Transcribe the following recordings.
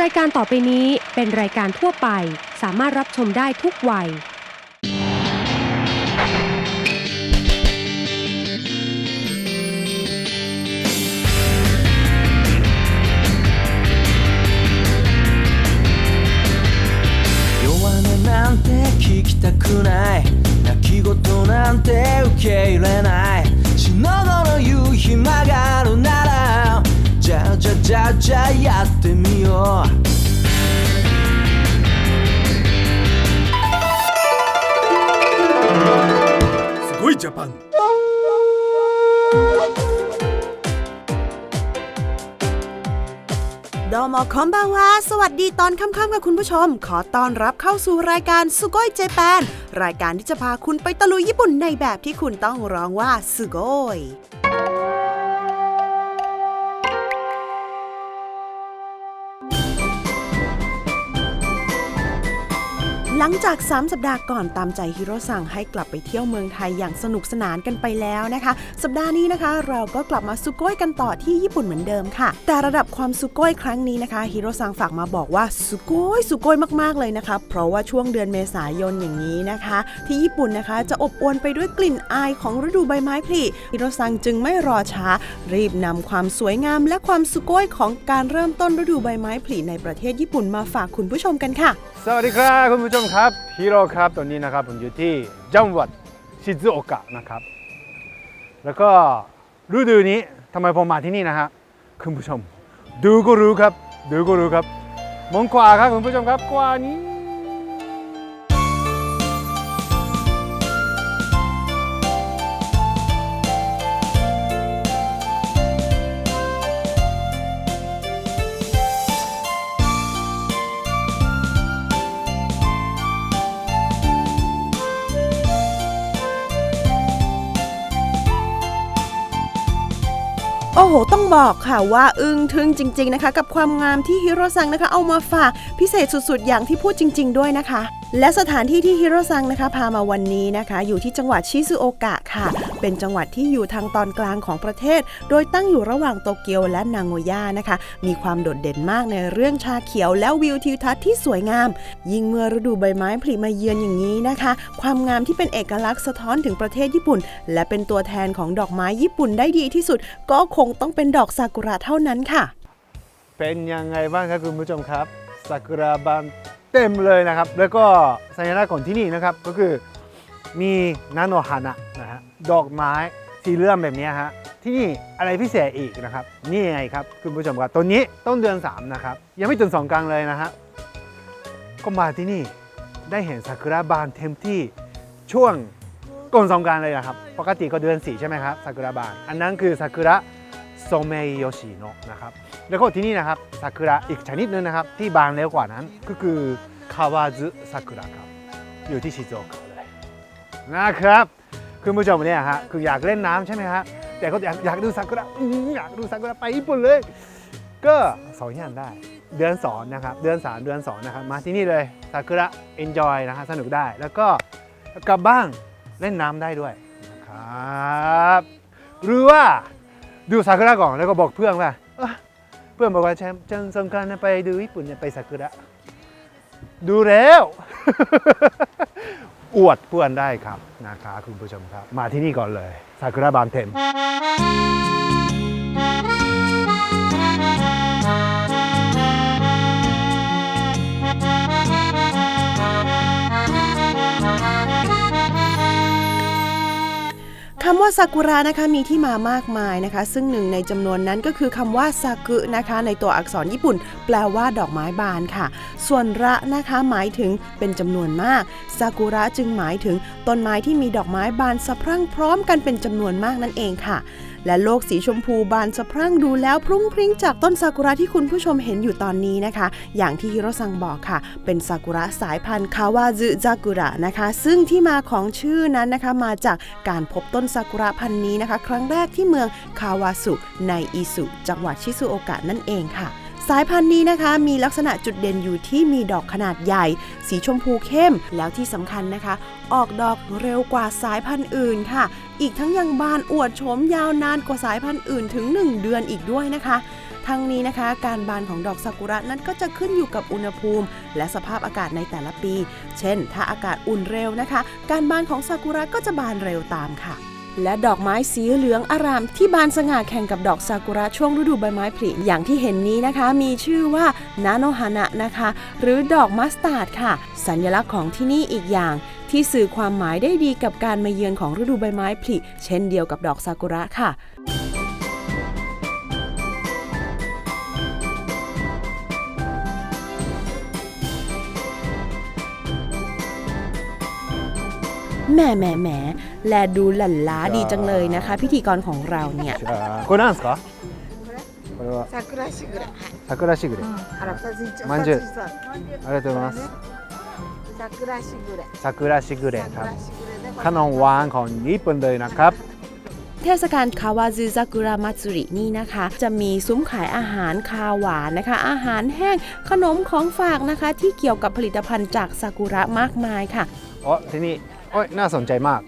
รายการต่อไปนี้เป็นรายการทั่วไป สามารถรับชมได้ทุกวัย 弱音なんて聞きたくない泣き言なんて受け入れない死の後の夕日曲がるならじゃあじゃあじゃあじゃあやってみよう いジャパンโดโมคอมบาวาสวัสดีตอนค่ำๆค่ะคุณผู้ชม ขอต้อนรับเข้าสู่รายการสุโกยเจแปนรายการที่จะพาคุณไปตะลุยญี่ปุ่นในแบบที่คุณต้องร้องว่าสุโกย หลังจาก 3 สัปดาห์ก่อนตามใจฮิโรสั่งให้กลับไปเที่ยวเมืองไทยอย่างสนุกสนานกันไปแล้วนะคะ สัปดาห์นี้นะคะ เราก็กลับมาสุโกยกันต่อที่ญี่ปุ่นเหมือนเดิมค่ะ แต่ระดับความสุโกยครั้งนี้นะคะฮิโรสั่งฝากมาบอกว่าสุโกยสุโกยมากๆเลยนะคะเพราะว่าช่วงเดือนเมษายนอย่างนี้นะคะ ที่ญี่ปุ่นนะคะจะอบอวลไปด้วยกลิ่นอายของฤดูใบไม้ผลิฮิโรซังจึงไม่รอช้า รีบนำความสวยงามและความสุโกยของการเริ่มต้นฤดูใบไม้ผลิในประเทศญี่ปุ่นมาฝากคุณผู้ชมกันค่ะ สวัสดีครับคุณผู้ชมครับฮีโร่ครับตอนนี้นะครับผมอยู่ที่จังหวัดชิซุโอกะนะครับ แล้วก็ฤดูนี้ทำไมผมมาที่นี่นะฮะคุณผู้ชม ดูก็รู้ครับ ดูก็รู้ครับมองขวาครับคุณผู้ชมครับกว่านี้ โอ้โห ต้องบอกค่ะว่าอึ้งทึ่งจริง ๆนะคะ กับความงามที่ฮิโรซังนะคะ เอามาฝากพิเศษสุดๆ อย่างที่พูดจริง ๆ ด้วยนะคะ และสถานที่ที่ฮิโรซังนะคะพามาวันนี้นะคะ อยู่ที่จังหวัดชิซุโอกะค่ะ เป็นจังหวัดที่อยู่ทางตอนกลางของประเทศ โดยตั้งอยู่ระหว่างโตเกียวและนางโงย่านะคะ มีความโดดเด่นมากในเรื่องชาเขียวและวิวทิวทัศน์ที่สวยงาม ยิ่งเมื่อฤดูใบไม้ผลิมาเยือนอย่างนี้นะคะ ความงามที่เป็นเอกลักษณ์สะท้อนถึงประเทศญี่ปุ่น และเป็นตัวแทนของดอกไม้ญี่ปุ่นได้ดีที่สุด ก็คงต้องเป็นดอกซากุระเท่านั้นค่ะ เป็นยังไงบ้างครับคุณผู้ชมครับซากุระบาน เต็มเลยนะครับ แล้วก็สัญลักษณ์ของที่นี่นะครับก็คือมีนาโนฮานะนะฮะดอกไม้สีเหลื่อมแบบนี้ฮะที่นี่อะไรพิเศษอีกนะครับ นี่ไงครับคุณผู้ชมครับตัวนี้ต้นเดือน 3 นะครับ ยังไม่ถึงสองกลางเลยนะฮะก็มาที่นี่ได้เห็นซากุระบานเต็มที่ช่วงก่อนสงกรารเลยนะครับ ปกติก็เดือน 4 ใช่ไหมครับซากุระบาน อันนั้นคือซากุระโซเมโยชิโนะนะครับ แล้วก็ที่นี่นะครับซากุระอีกชนิดหนึงนะครับ ที่บานเร็วกว่านั้นก็คือคาวาซึซากุระครับ อยู่ที่ชิโซโอกะเลยนะครับคุณผู้ชมเนี่ยฮะคืออยากเล่นน้ำใช่ไหมฮะแต่ก็อยากอยากดูซากุระอยากดูซากุระไปญี่ปุ่นเลย ก็สองอย่างได้ เดือนสอนนะครับ เดือนสามเดือนสองนะครับ มาที่นี่เลยซากุระเอนจอยนะฮะสนุกได้ แล้วก็กลับบ้านเล่นน้ำได้ด้วยนะครับ หรือว่าดูซากุระก่อนแล้วก็บอกเพื่อนว่า พื่อนบอกว่าแชมป์จันสงการไปดูญี่ปุ่นเนี่ยไปซากุระดูแล้ว อวดเพื่อนได้ครับนะคะคุณผู้ชมครับ มาที่นี่ก่อนเลยซากุระบานเทม คำว่าซากุระนะคะมีที่มามากมายนะคะ ซึ่งหนึ่งในจำนวนนั้นก็คือคำว่าซากุนะคะ ในตัวอักษรญี่ปุ่น แปลว่าดอกไม้บานค่ะ ส่วนระนะคะหมายถึงเป็นจำนวนมากซากุระจึงหมายถึงต้นไม้ที่มีดอกไม้บานสะพรั่งพร้อมกันเป็นจำนวนมากนั่นเองค่ะ และโลกสีชมพูบานสะพรั่งดูแล้วพรุ่งพริ้งจากต้นซากุระที่คุณผู้ชมเห็นอยู่ตอนนี้นะคะ อย่างที่ฮิโรซังบอกค่ะ เป็นซากุระสายพันธุ์คาวาซึซากุระนะคะ ซึ่งที่มาของชื่อนั้นนะคะมาจากการพบต้นซากุระพันธุ์นี้นะคะ ครั้งแรกที่เมืองคาวาสุในอิสุ จังหวัดชิซุโอกะนั่นเองค่ะสายพันธุ์นี้นะคะมีลักษณะจุดเด่นอยู่ที่มีดอกขนาดใหญ่ สีชมพูเข้มแล้วที่สำคัญนะคะ ออกดอกเร็วกว่าสายพันธุ์อื่นค่ะ อีกทั้งยังบานอวดโฉมยาวนานกว่าสายพันธุ์อื่นถึง 1 เดือนอีกด้วยนะคะ ทั้งนี้นะคะ การบานของดอกซากุระนั้นก็จะขึ้นอยู่กับอุณหภูมิ และสภาพอากาศในแต่ละปี เช่น ถ้าอากาศอุ่นเร็วนะคะ การบานของซากุระก็จะบานเร็วตามค่ะ และดอกไม้สีเหลืองอาราม ที่บานสง่าแข่งกับดอกซากุระช่วงฤดูใบไม้ผลิอย่างที่เห็นนี้นะคะ มีชื่อว่านาโนฮานะนะคะ หรือดอกมัสตาร์ดค่ะ สัญลักษณ์ของที่นี่อีกอย่าง ที่สื่อความหมายได้ดีกับการมาเยือนของฤดูใบไม้ผลิเช่นเดียวกับดอกซากุระค่ะ แหม่แหม่แหม่แลดูหลั่นล้าดีจังเลยนะคะ พิธีกรของเราเนี่ย じゃあこれなんですかこれは桜しぐれ。桜しぐれあら、二つ一丁。まんじゅう二つ一つありがとうございます 桜しぐれ。桜しぐれครับ 桜しぐれで。 ขนมหวานของญี่ปุ่นเลยนะครับ เทศกาลคาวาซึซากุระมัตสึรินี่นะคะ จะมีซุ้มขายอาหารคาวหวานนะคะ อาหารแห้งขนมของฝากนะคะ ที่เกี่ยวกับผลิตภัณฑ์จากซากุระมากมายค่ะ อ๋อที่นี่โอ้ยน่าสนใจมาก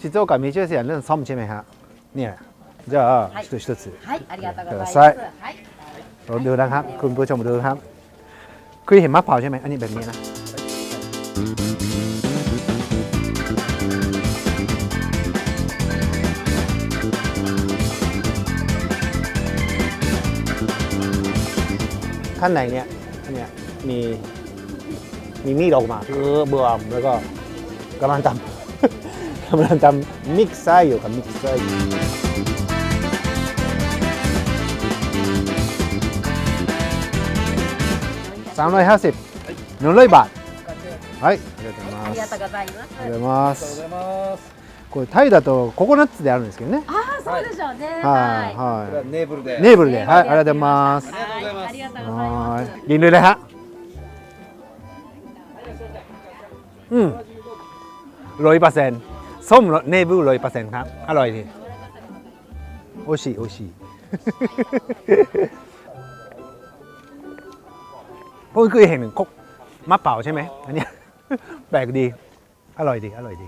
静岡มีชื่อเสียงเรื่องส้มใช่ไหมฮะเนี่ยじゃあ一つ一つはい、ありがとうございます。くださいはい。 ลองดูนะครับ คุณผู้ชมดูครับเคยเห็นมะพร้าวใช่ไหมอันนี้แบบนี้นะ ข้างในเนี่ยเนี่ยมีมีมีดออกมาเออเบื่อมแล้วก็กำลังทำกำลังทำมิกซ์ไซอยู่กับมิกซ์ไซสามร้อยห้าสิบหนึ่งร้อยบาท はいありがとうございます。ありがとうございます。これタイだとココナッツであるんですけどね。ああそうでしょうね。はい。はい。ネーブルで。ネーブルで。はいありがとうございます。ありがとうございます。銀ルレハ。うん。ร้อยเปอร์เซ็นต์ส้มเนเบิ ลร้อยเปอร์เซ็นต์ครับอร่อ แปลกดี อร่อยดี อร่อยดี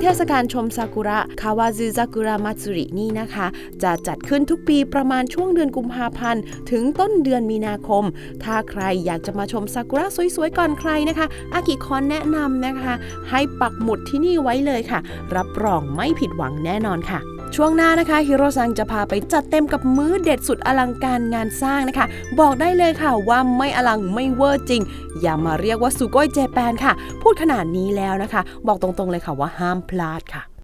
เทศกาลชมซากุระคาวาซึซากุระมัตสึรินี่นะคะ จะจัดขึ้นทุกปีประมาณช่วงเดือนกุมภาพันธ์ ถึงต้นเดือนมีนาคม ถ้าใครอยากจะมาชมซากุระสวยๆก่อนใครนะคะ อากิคอนแนะนำนะคะ ให้ปักหมุดที่นี่ไว้เลยค่ะ รับรองไม่ผิดหวังแน่นอนค่ะ ช่วงหน้านะคะฮิโรซังจะพาไปจัดเต็มกับมื้อเด็ดสุดอลังการงานสร้างนะคะ บอกได้เลยค่ะว่าไม่อลังไม่เวอร์จริง อย่ามาเรียกว่าสุโกยเจแปนค่ะ พูดขนาดนี้แล้วนะคะ บอกตรงๆเลยค่ะว่าห้ามพลาดค่ะ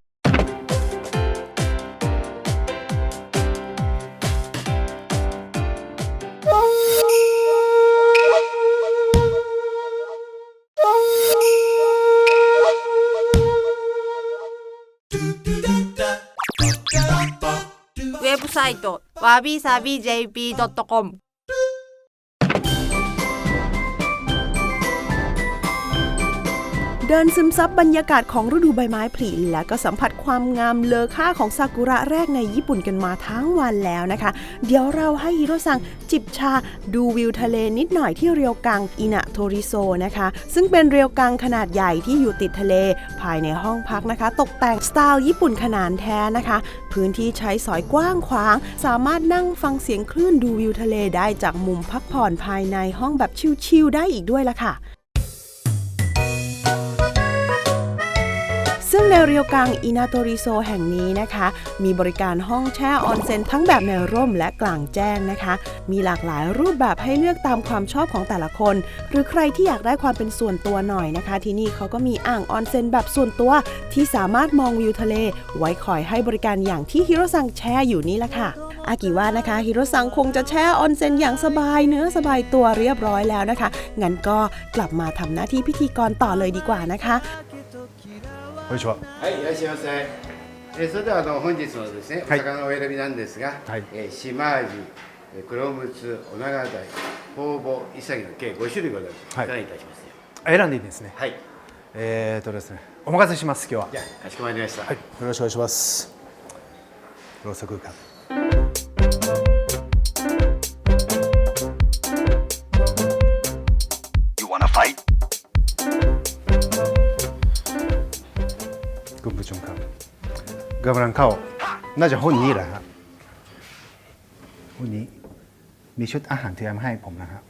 サイトわびさび JP.com เดินซึมซับบรรยากาศของฤดูใบไม้ผลิและก็สัมผัสความงามเลอค่าของซากุระแรกในญี่ปุ่นกันมาทั้งวันแล้วนะคะ เดี๋ยวเราให้ฮิโรซังจิบชาดูวิวทะเลนิดหน่อยที่เรียวกังอินะโทริโซนะคะ ซึ่งเป็นเรียวกังขนาดใหญ่ที่อยู่ติดทะเล ภายในห้องพักนะคะ ตกแต่งสไตล์ญี่ปุ่นขนาดแท้นะคะ พื้นที่ใช้สอยกว้างขวาง สามารถนั่งฟังเสียงคลื่นดูวิวทะเลได้จากมุมพักผ่อนภายในห้องแบบชิลๆได้อีกด้วยล่ะค่ะ งในเรียวกังอินาโตริโซแห่งนี้นะคะ มีบริการห้องแช่ออนเซ็นทั้งแบบในร่มและกลางแจ้งนะคะ มีหลากหลายรูปแบบให้เลือกตามความชอบของแต่ละคน หรือใครที่อยากได้ความเป็นส่วนตัวหน่อยนะคะ ที่นี่เขาก็มีอ่างออนเซ็นแบบส่วนตัว ที่สามารถมองวิวทะเล ไว้คอยให้บริการอย่างที่ฮิโรซังแช่อยู่นี่ละค่ะอากิว่านะคะฮิโรซังคงจะแช่ออนเซ็นอย่างสบายเนื้อสบายตัวเรียบร้อยแล้วนะคะงั้นก็กลับมาทำหน้าที่พิธีกรต่อเลยดีกว่านะคะ こんにちは。はい、いらっしゃいませ。えーそれではあの本日のですね、はいお魚のお選びなんですが、はいえーシマアジ、えークロムツ、オナガダイ、ホウボウ、イサギの計5種類ございます。はいいかがいたしますよ。選んでいいですね。はい、えーとですね、お任せします、今日は。じゃあかしこまりました。はい、よろしくお願いします。ろうそく กำลังเข้า น่าจะห้องนี้แหละครับห้องนี้ มีชุดอาหารเตรียมให้ผมนะครับ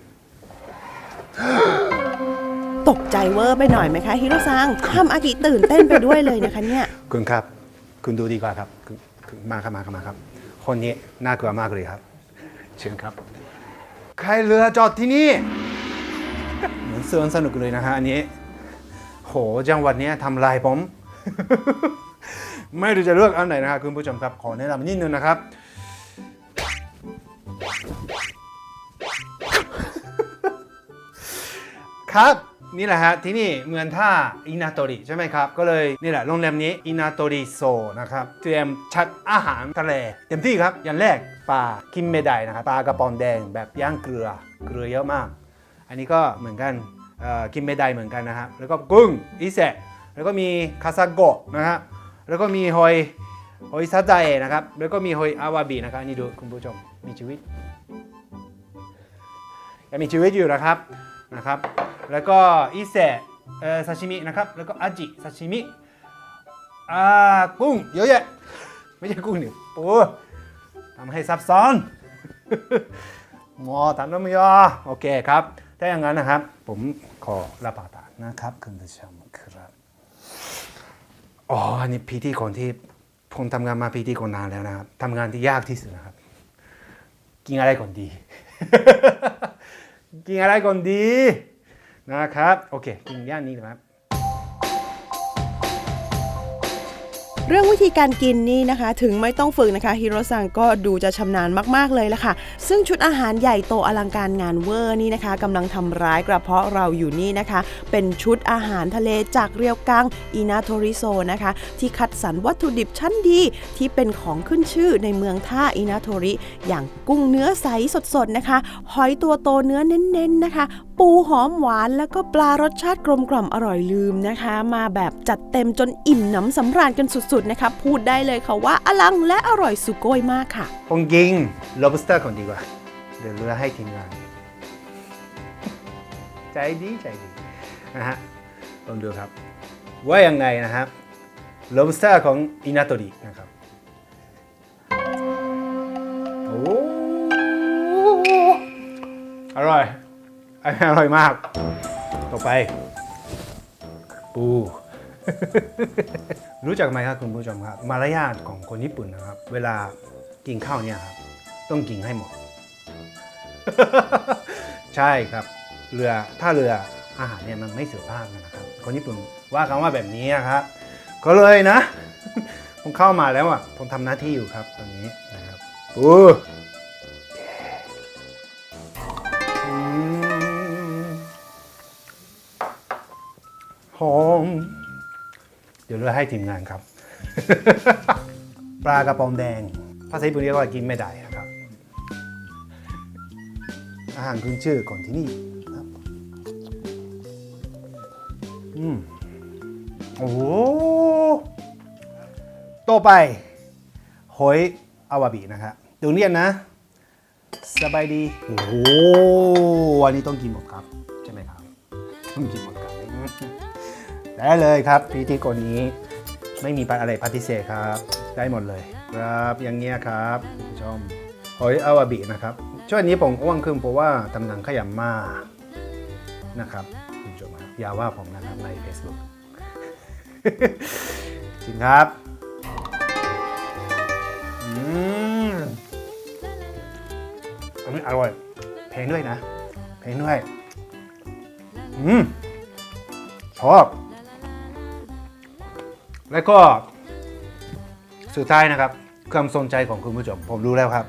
ตกใจเวอร์ไปหน่อยไหมคะฮิโรซังทำอากิตื่นเต้นไปด้วยเลยนะคะเนี่ยคุณครับ คุณดูดีกว่าครับคุณคุณมาครับมาครับมาครับ คนนี้น่ากลัวมากเลยครับ เชิญครับ ใครเรือจอดที่นี่ เหมือนสวนสนุกเลยนะฮะอันนี้ โหจังหวัดนี้ทำลายผม ไม่รู้จะเลือกอันไหนนะครับคุณผู้ชมครับ ขอแนะนำนิดนึงนะครับ ครับนี่แหละฮะที่นี่เมืองท่าอินาโตริใช่ไหมครับ ก็เลยนี่แหละโรงแรมนี้อินาโตริโซนะครับเตรียมชัดอาหารทะเลเต็มที่ครับ อย่างแรกปลาคิมเมไดนะครับปลากระป๋องแดงแบบย่างเกลือเกลือเยอะมาก อันนี้ก็เหมือนกันเอ่อกินไม่ไดเหมือนกันนะครับแล้วก็กุ้งอิเซะแล้วก็มีคาซาโกะนะฮะ แล้วก็มีหอยหอยซาไดะนะครับ แล้วก็มีหอยอาวาบินะครับอันนี่ดูคุณผู้ชมมีชีวิตยังมีชีวิตอยู่นะครับนะครับ แล้วก็อิเซะซาชิมินะครับ แล้วก็อาจิซาชิมิอ่ากุ้งเยอะแยะไม่ใช่กุ้งนี่ปูทำให้ซับซ้อนหมอทำน้ำยาโอเคครับถ้าอย่างนั้นนะครับ ผมขอรับประทานะครับคุณผู้ชมครับ อ๋ออันนี้พิธีกรที่ผมทำงานมาพิธีกรนานแล้วนะครับทำงานที่ยากที่สุดนะครับ กินอะไรก่อนดี กินอะไรก่อนดีนะครับ โอเค กินย่านนี้นะครับ เรื่องวิธีการกินนี่นะคะ ถึงไม่ต้องฝึกนะคะฮิโรซังก็ดูจะชำนาญมากๆเลยละค่ะ ซึ่งชุดอาหารใหญ่โตอลังการงานเวอร์นี่นะคะกำลังทำร้ายกระเพาะเราอยู่นี่นะคะ เป็นชุดอาหารทะเลจากเรียวกังอินาโทริโซนะคะ ที่คัดสรรวัตถุดิบชั้นดีที่เป็นของขึ้นชื่อในเมืองท่าอินาโทริ อย่างกุ้งเนื้อใสสดๆนะคะ หอยตัวโตเนื้อเน้นๆนะคะปูหอมหวานแล้วก็ปลารสชาติกลมกล่อมอร่อยลืมนะคะ มาแบบจัดเต็มจนอิ่มหนำสำราญกันสุดๆนะคะพูดได้เลยค่ะว่าอลังและอร่อยสุโกยมากค่ะผมกิน lobster ก่อนดีกว่า เดี๋ยวเรือให้ทีมงาน ใจดีใจดีนะฮะลองดูครับ ว่ายังไงนะครับ lobster ของอินาโตรินะครับโอ้อร่อย อันนี้อร่อยมาก ต่อไป ปู รู้จักไหมครับคุณผู้ชมครับ มารยาทของคนญี่ปุ่นนะครับ เวลากินข้าวเนี่ยครับต้องกินให้หมด ใช่ครับ เรือถ้าเรืออาหารเนี่ยมันไม่สุภาพนะครับ คนญี่ปุ่นว่ากันว่าแบบนี้นะครับก็เลยนะ ผมเข้ามาแล้วอะผมทำหน้าที่อยู่ครับตอนนี้นะครับปู หอม เดี๋ยวเราให้ทีมงานครับ ปลากระป๋องแดง ภาษาญี่ปุ่นเรียกว่ากินไม่ได้นะครับ อาหารขึ้นชื่อของที่นี่ครับอืมโอ้โหต่อไปหอยอาวาบินะครับดูเนียนนะ สบายดี โอ้โหวันนี้ต้องกินหมดครับ ใช่ไหมครับ ต้องกินหมดครับ ได้เลยครับพิธีกรนี้ไม่มีอะไรปฏิเสธครับ ได้หมดเลย ครับอย่างเงี้ยครับคุณผู้ชมหอยอาวาบินะครับช่วงนี้ผมอ้วนขึ้นเพราะว่าทำงานขยันมากนะครับคุณผู้ชมครับอย่าว่าผมนะครับใน Facebook จริงครับอืมอันนี้อร่อยเพลงด้วยนะเพลงด้วยอืมชอบ แล้วก็ สุดท้ายนะครับความสนใจของคุณผู้ชม ผมรู้แล้วครับ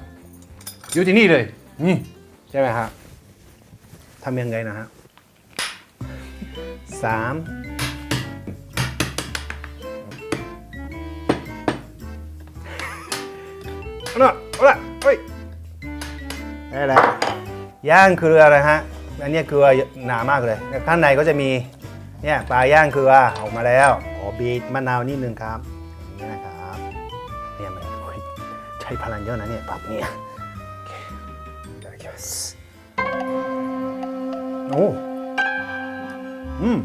อยู่ที่นี่เลยอืมใช่ไหมครับทำยังไงนะฮะสามเอาละเอาละเฮ้ยนี่แหละย่างคืออะไรฮะ อันเนี้ยเกลือหนามากเลย ข้างในก็จะมี เนี่ยปลาย่างเกลือออกมาแล้วขอบีบมะนาวนิดนึงครับอย่างนี้นะครับเนี่ยมันใช้พลังเยอะนะเนี่ยปรับเนี่ยโอ้อืม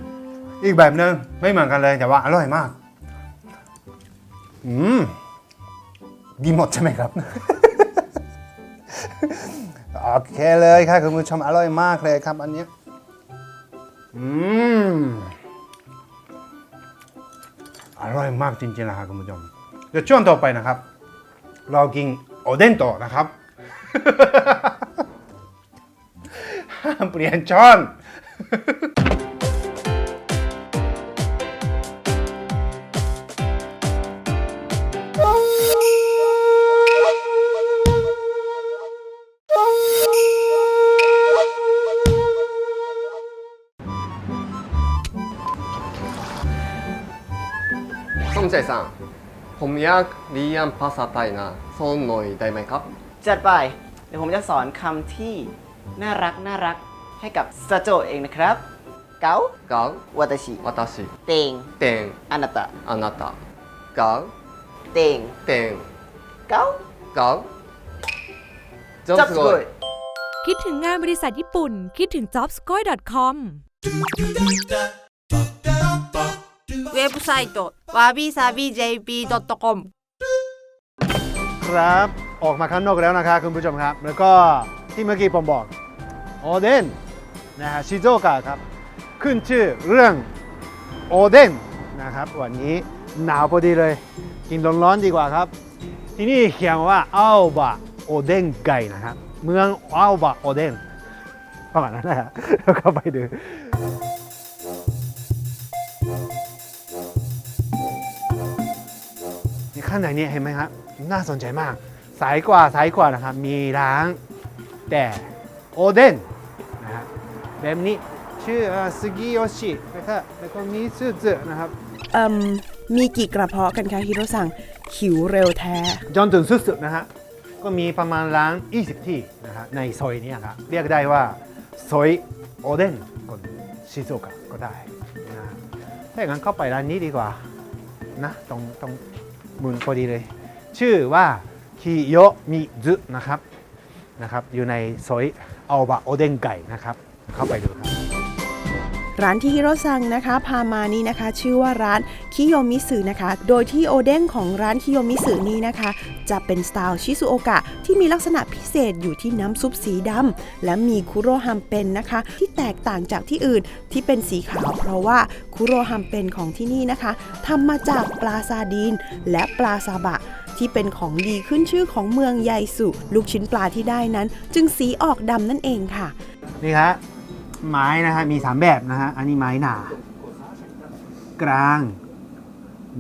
อีกแบบหนึ่งไม่เหมือนกันเลยแต่ว่าอร่อยมาก อืมดีหมดใช่ไหมครับ โอเคเลยครับคุณผู้ชมอร่อยมากเลยครับอันนี้ อืมอร่อยมากจริงๆนะครับคุณผู้ชมเดี๋ยวช่วงต่อไปนะครับ เรากินโอเด้นโตะนะครับ ห้ามเปลี่ยนช้อน ผมอยากเรียนภาษาไทยนะสอนหน่อยได้ไหมครับ จัดไป เดี๋ยวผมจะสอนคำที่น่ารักน่ารักให้กับซาโจเองนะครับ เกาเกาวาตาชิวาตาชิเตงเต็งอานาตะอานาตะเกาเตงเต็งเกาเกาจจับสกุย คิดถึงงานบริษัทญี่ปุ่น คิดถึง jobscoy.com ว็บไซต์วาบิซาบิ jp.com ครับออกมาข้างนอกแล้วนะครับคุณผู้ชมครับ แล้วก็ที่เมื่อกี้ผมบอกโอเดนนะฮะชิโซกะครับ ขึ้นชื่อเรื่องโอเดนนะครับ วันนี้หนาวพอดีเลย กินร้อนๆดีกว่าครับ ที่นี่เขียนว่าอ้าวบะโอเดนไก่นะครับ เมืองอ้าวบะโอเดนประมาณนั้นนะฮะแล้วก็ไปดู ข้างในนี้เห็นไหมครับน่าสนใจมาก สายกว่าสายกว่านะครับ มีร้านแต่โอเดนนะฮะแบบนี้ชื่อสกิโยชินะครับแล้วก็มีซูซึนะครับเอ่มมีกี่กระเพาะกันคะฮิโรซังหิวเร็วแท้ จนถึงสุดๆนะฮะก็มีประมาณร้าน 20 ที่นะฮะในซอยนี้ครับเรียกได้ว่าซอยโอเดนคนชิโซกะก็ได้นะฮะถ้าอย่างนั้นเข้าไปร้านนี้ดีกว่านะตรงตรง มุนพอดีเลย ชื่อว่าคิโยมิซึนะครับนะครับ อยู่ในซอยอาบะโอเดงไก่นะครับ เข้าไปดูครับร้านที่ฮิโรซังนะคะ พามานี่นะคะ ชื่อว่าร้านคิโยมิสึนะคะ โดยที่โอเด้งของร้านคิโยมิสึนี้นะคะ จะเป็นสไตล์ชิซุโอกะที่มีลักษณะพิเศษอยู่ที่น้ำซุปสีดำและมีคุโรฮัมเป็นนะคะ ที่แตกต่างจากที่อื่นที่เป็นสีขาว เพราะว่าคุโรฮัมเป็นของที่นี่นะคะทำมาจากปลาซาดีน และปลาซาบะที่เป็นของดีขึ้นชื่อของเมืองไยสุ ลูกชิ้นปลาที่ได้นั้น จึงสีออกดำนั่นเองค่ะ นี่ครับไม้นะฮะมีสามแบบนะฮะอันนี้ไม้หนา กลาง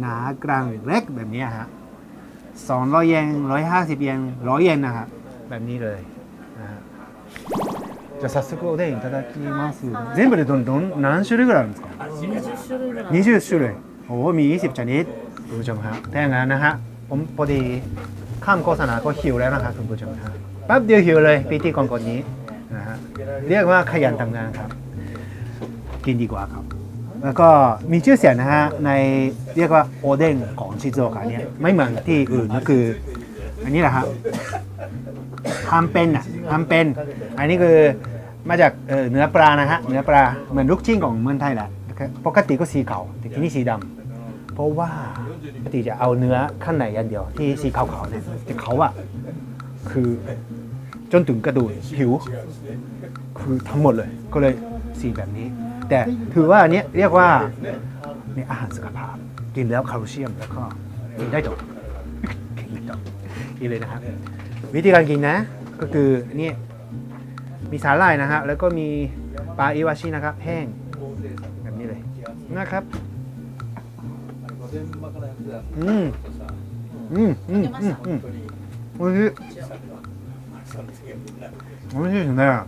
หนากลางเล็กแบบนี้ฮะ สองร้อยเยนร้อยห้าสิบเยนร้อยเยนนะครับแบบนี้เลยนะฮะじゃあ早速おでんいただきます全部でどんどん何種類ぐらいあるんですか20種類โอ้โหมี 20 ชนิดคุณผู้ชมครับถ้าอย่างนั้นนะฮะผมพอดีข้ามโฆษณาก็หิวแล้วนะครับคุณผู้ชมฮะแป๊บเดียวหิวเลยปีที่ก่อนๆนี้นะฮะเรียกว่าขยันทำงานครับ กินดีกว่าครับ แล้วก็มีชื่อเสียงนะฮะในเรียกว่าโอเด้งของชิโซโอกะเนี่ยไม่เหมือนที่อื่นก็คือ อันนี้แหละครับทำเป็นอะทำเป็น อันนี้คือมาจากเเนื้อปลานะฮะเนื้อปลาเหมือนลูกชิ้นของเมืองไทยแหละปกติก็สีขาวแต่ที่นี่สีดำเพราะว่าปกติจะเอาเนื้อข้างในอย่างเดียว ที่สีขาวๆเนี่ยแต่เขาอะคือจนถึงกระดูกผิว คือทั้งหมดเลย ก็เลยสีแบบนี้ แต่ถือว่าอันเนี้ยเรียกว่าในอาหารสุขภาพ กินแล้วแคลเซียมแล้วก็กินได้ต่อกินได้ต่อกินเลยนะครับ วิธีการกินนะ ก็คือนี่มีสาหร่ายนะฮะแล้วก็มีปลาอิวาชินะครับ แห้งแบบนี้เลยนะครับอืมอืมอืมอืมอืมโอ้ย โอ้ยถึงได้อะ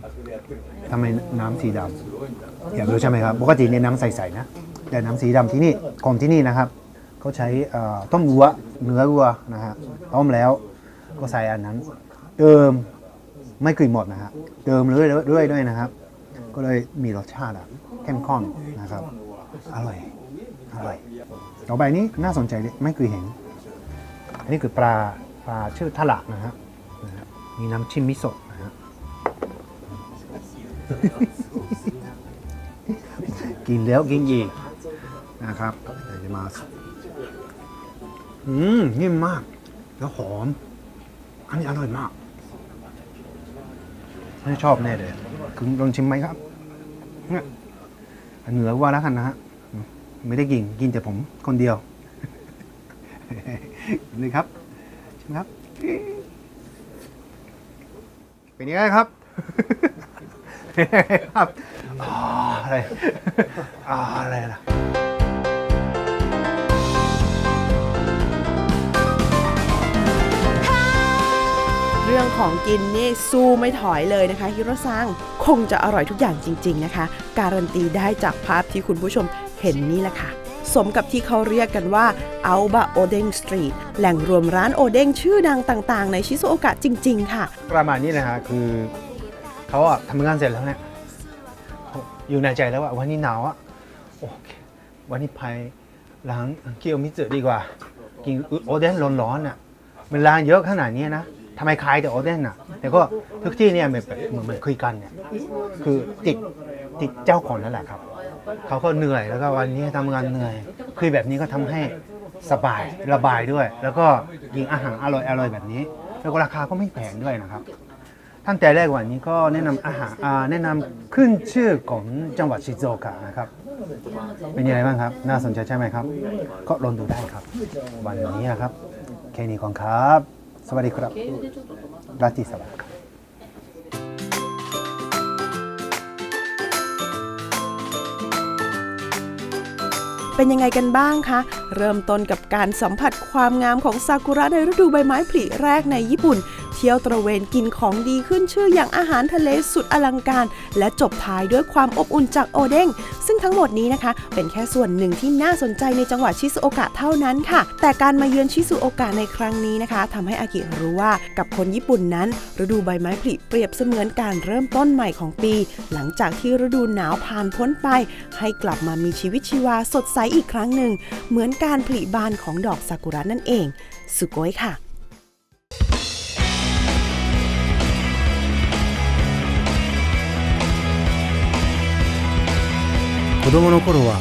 ทำไมน้ำสีดำอยากรู้ใช่ไหมครับปกติในยน้ำใสๆนะ แต่น้ำสีดำที่นี่ของที่นี่นะครับเขาใช้ต้มวัวเนื้อวัวนะฮะต้มแล้วก็ใส่อันนั้น เติมไม่กลิ่นหมดนะฮะเติมเรื่อยๆด้วยด้วยนะครับ ก็เลยมีรสชาติอะเข้มข้นนะครับ อร่อยอร่อยต่อไปนี้น่าสนใจเลยไม่เคยเห็น อันนี้คือปลาปลาชื่อทะละนะฮะมีน้ำชิมมิโซะ กินแล้วกินอีกนะครับอยากจะมาอืมนิ่มมาก แล้วหอม อันนี้อร่อยมากน่าชอบแน่เลยคุณลองชิมไหมครับเหนือว่าแล้วกันนะฮะไม่ได้กินกินแต่ผมคนเดียวเลยครับชิมครับ เป็นยังไงครับ ครับอ่าอะไรอ่าอะไรล่ะเรื่องของกินนี่สู้ไม่ถอยเลยนะคะฮิโรซังคงจะอร่อยทุกอย่างจริง ๆนะคะ การันตีได้จากภาพที่คุณผู้ชมเห็นนี่แหละค่ะ สมกับที่เขาเรียกกันว่าอัลบะโอเด้งสตรีทแหล่งรวมร้านโอเด้งชื่อดังต่าง ๆ ในชิซุโอกะจริง ๆ ค่ะ ประมาณนี้นะฮะคือ เขาอะทำงานเสร็จแล้วเนี่ยอยู่ในใจแล้วว่าวันนี้หนาวอะโอเควันนี้ไปล้างเกี๊ยวมิสึดีกว่า กินโอเด้นร้อนๆอะมันล้างเยอะขนาดนี้นะทำไมขายแต่โอเด้นอะแต่ก็ทุกที่เนี่ยเหมือนเหมือนคุยกันเนี่ย คือติดติดเจ้าของนั่นแหละครับ เขาก็เหนื่อยแล้วก็วันนี้ทำงานเหนื่อย คุยแบบนี้ก็ทำให้สบายระบายด้วย แล้วก็ยิงอาหารอร่อยอร่อยแบบนี้ แล้วก็ราคาก็ไม่แพงด้วยนะครับ ท่านแต่แรกวันนี้ก็แนะนำอาหารอ่าแนะนำขึ้นชื่อของจังหวัดชิโซกะนะครับ เป็นยังไงบ้างครับ น่าสนใจใช่ไหมครับ ก็ลองดูได้ครับ วันนี้นะครับ แค่นี้ก่อนครับ สวัสดีครับราตรีสวัสดิ์ครับเป็นยังไงกันบ้างคะ เริ่มต้นกับการสัมผัสความงามของซากุระในฤดูใบไม้ผลิแรกในญี่ปุ่น เที่ยวตระเวนกินของดีขึ้นชื่ออย่างอาหารทะเลสุดอลังการ และจบท้ายด้วยความอบอุ่นจากโอเด้งซึ่งทั้งหมดนี้นะคะ เป็นแค่ส่วนหนึ่งที่น่าสนใจในจังหวัดชิซุโอกะเท่านั้นค่ะ แต่การมาเยือนชิซุโอกะในครั้งนี้นะคะทำให้อากิรู้ว่ากับคนญี่ปุ่นนั้น ฤดูใบไม้ผลิเปรียบเสมือนการเริ่มต้นใหม่ของปี หลังจากที่ฤดูหนาวผ่านพ้นไป ให้กลับมามีชีวิตชีวาสดใสอีกครั้งหนึ่งเหมือนการผลิบานของดอกซากุระนั่นเองสุโกยค่ะ 子供の頃は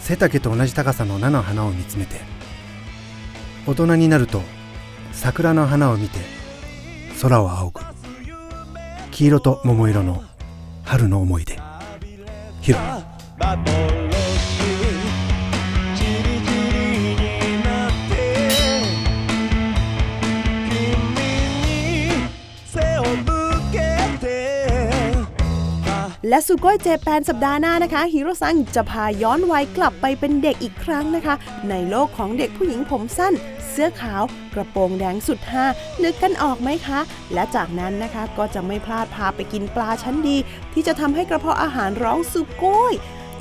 背丈と同じ高さの菜の花を見つめて大人になると桜の花を見て空を仰ぐ。黄色と桃色の春の思い出。ヒロ。 และสุโกยเจแปนสัปดาห์หน้านะคะฮิโรซังจะพาย้อนวัยกลับไปเป็นเด็กอีกครั้งนะคะ ในโลกของเด็กผู้หญิงผมสั้น เสื้อขาวกระโปรงแดงสุดฮานึกกันออกไหมคะ และจากนั้นนะคะก็จะไม่พลาดพาไปกินปลาชั้นดี ที่จะทำให้กระเพาะอาหารร้องสุโกย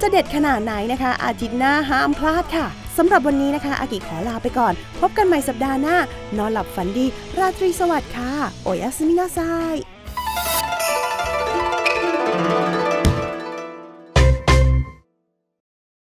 จะเด็ดขนาดไหนนะคะ อาทิตย์หน้าห้ามพลาดค่ะสำหรับวันนี้นะคะ อากิขอลาไปก่อน พบกันใหม่สัปดาห์หน้า นอนหลับฝันดี ราตรีสวัสดิ์ค่ะ โอยาสมินาไซ